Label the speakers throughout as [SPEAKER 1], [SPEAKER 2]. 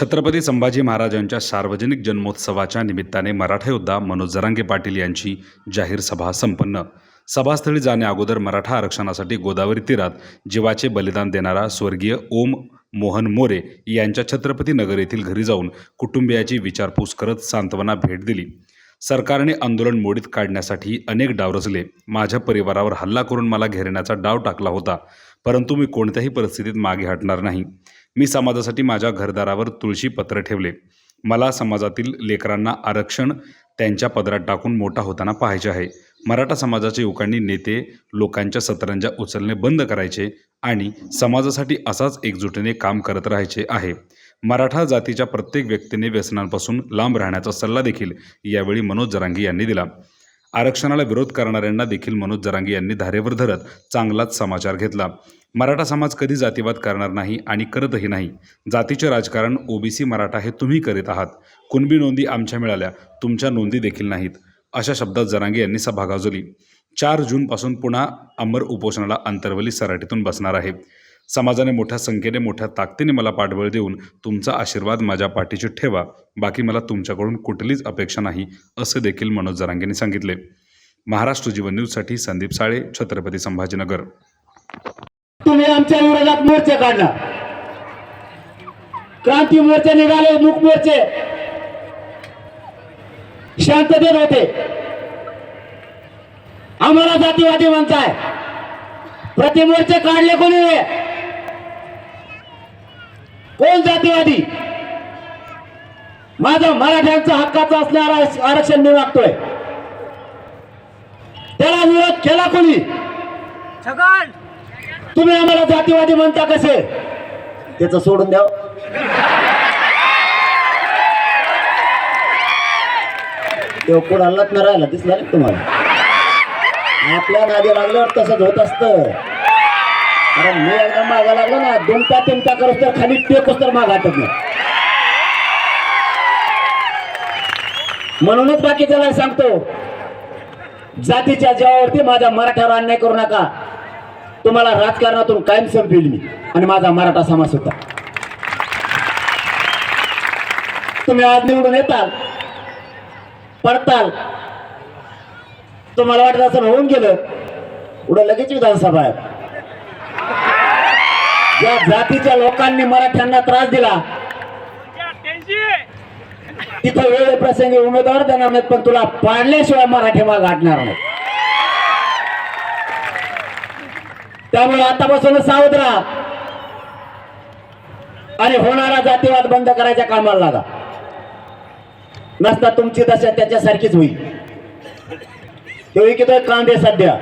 [SPEAKER 1] छत्रपती संभाजी महाराजांच्या सार्वजनिक जन्मोत्सवाच्या निमित्ताने मराठा योद्धा मनोज जरांगे पाटील यांची जाहीर सभा संपन्न. सभास्थळी जाण्याअगोदर मराठा आरक्षणासाठी गोदावरी तीरात जीवाचे बलिदान देणारा स्वर्गीय ओम मोहन मोरे यांच्या छत्रपती नगर येथील घरी जाऊन कुटुंबियाची विचारपूस करत सांत्वना भेट दिली. सरकारने आंदोलन मोडीत काढण्यासाठी अनेक डाव रचले. माझ्या परिवारावर हल्ला करून मला घेरण्याचा डाव टाकला होता. परंतु मी कोणत्याही परिस्थितीत मागे हटणार नाही. मी समाजासाठी माझ्या घरदारावर तुळशी पत्र ठेवले. मला समाजातील लेकरांना आरक्षण त्यांच्या पदरात टाकून मोठा होताना पाहायचे आहे. मराठा समाजाचे युवकांनी नेते लोकांच्या सतरंजा उचलणे बंद करायचे आणि समाजासाठी असाच एकजुटीने काम करत राहायचे आहे. मराठा जातीच्या प्रत्येक व्यक्तीने व्यसनांपासून लांब राहण्याचा सल्ला देखील यावेळी मनोज जरांगी यांनी दिला. आरक्षणाला विरोध करणाऱ्यांना देखील मनोज जरांगे यांनी धारेवर धरत चांगलाच समाचार घेतला. मराठा समाज कधी जातीवाद करणार नाही आणि करतही नाही. जातीचे राजकारण ओबीसी मराठा हे तुम्ही करीत आहात. कुणबी नोंदी आमच्या मिळाल्या तुमच्या नोंदी देखील नाहीत अशा शब्दात जरांगे यांनी सभा गाजवली. चार जूनपासून पुन्हा अमर उपोषणाला अंतर्वली सराटीतून बसणार आहे. समाजाने मोठ्या संख्येने मोठ्या ताकदीने मला पाठबळ देऊन तुमचा आशीर्वाद माझ्या पाठीशी ठेवा. बाकी मला तुमच्याकडून कुठलीच अपेक्षा नाही असे देखील मनोज जरांगेंनी सांगितले. महाराष्ट्र जीवन न्यूजसाठी संदीप साळे छत्रपती संभाजीनगर.
[SPEAKER 2] तुम्ही आमच्या विरोधात मोर्चे काढला. क्रांती मोर्चे निघाले मुख मोर्चे. शांततेत होते. आम्हाला जातीवादी म्हणताय. प्रतिमोर्चे काढले कोणी? कोण जातीवादी माझा मराठ्यांचा हक्काचा असणारा आरक्षण मी मागतोय. त्याला विरोध केला कोणी? तुम्ही आम्हाला जातीवादी म्हणता कसे? त्याचं सोडून द्या. तेव्हा पुढे हल्लात न राहिला दिसला नाही तुम्हाला? आपल्या नादी लागल्यावर तसंच होत असतं. अरे मी एकदा मागा लागलो ना दुमता तिमता करत तर खाली टेकच तर मागा हातत नाही. म्हणूनच बाकीच्याला सांगतो जातीच्या जीवावरती माझ्या मराठ्यावर अन्याय करू नका. तुम्हाला राजकारणातून कायम संपविल मी आणि माझा मराठा समाज होता. तुम्ही आज निवडून येताल पडताल. तुम्हाला वाटत असं होऊन गेलं. पुढे लगेच विधानसभा आहे. या जातीच्या लोकांनी मराठ्यांना त्रास दिला. तिथं वेळ प्रसंगी उमेदवार देणार नाहीत पण तुला पाडल्याशिवाय मराठी माग गाठणार नाही त्यामुळे आतापासून सावध राहा. आणि होणारा जातीवाद बंद करायच्या कामाला लागा. नसता तुमची दशा त्याच्यासारखीच होईल. तो विकतोय कांदे सध्या.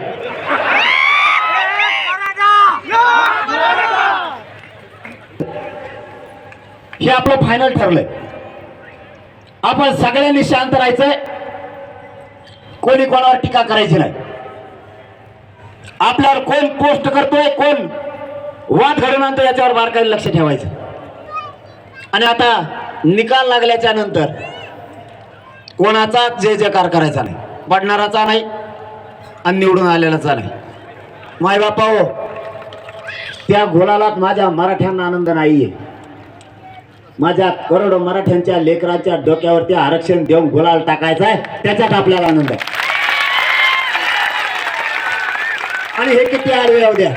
[SPEAKER 2] हे आपलं फायनल ठरलंय. आपण सगळ्यांनी शांत राहायचंय. कोणी कोणावर टीका करायची नाही. आपल्यावर कोण पोस्ट करतोय कोण वाद घडून आणतो याच्यावर बारकाईने लक्ष ठेवायचं. आणि आता निकाल लागल्याच्या नंतर कोणाचा जे जयकार करायचा नाही. पडणाराचा नाही आणि निवडून आलेलाचा नाही. माय बापा हो त्या घोलालात माझ्या मराठ्यांना आनंद नाहीये. माझ्या करोडो मराठ्यांच्या लेकरांच्या डोक्यावरती आरक्षण देऊन गुलाल टाकायचा आहे त्याच्यात आपल्याला आनंद आहे. आणि हे किती आडवे राहू द्या.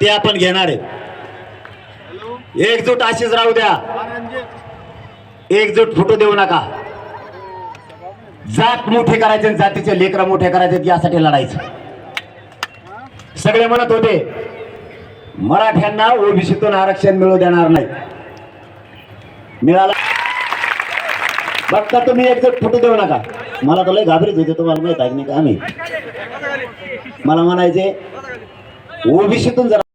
[SPEAKER 2] ते आपण घेणार आहे. एकजूट अशीच राहू द्या. एकजूट फुटू देऊ नका. जात मोठे करायचे आणि जातीचे लेकर मोठे करायचे यासाठी लढायचं. सगळे म्हणत होते मराठ्यांना ओबीसीतून आरक्षण मिळू देणार नाही. मिळाला. बघता तुम्ही एकजूट फोटो देऊ नका. मला तर लय घाबरीत होते तुम्हाला माहीत आहे की नाही का आम्ही. मला म्हणायचे ओबीसीतून जरा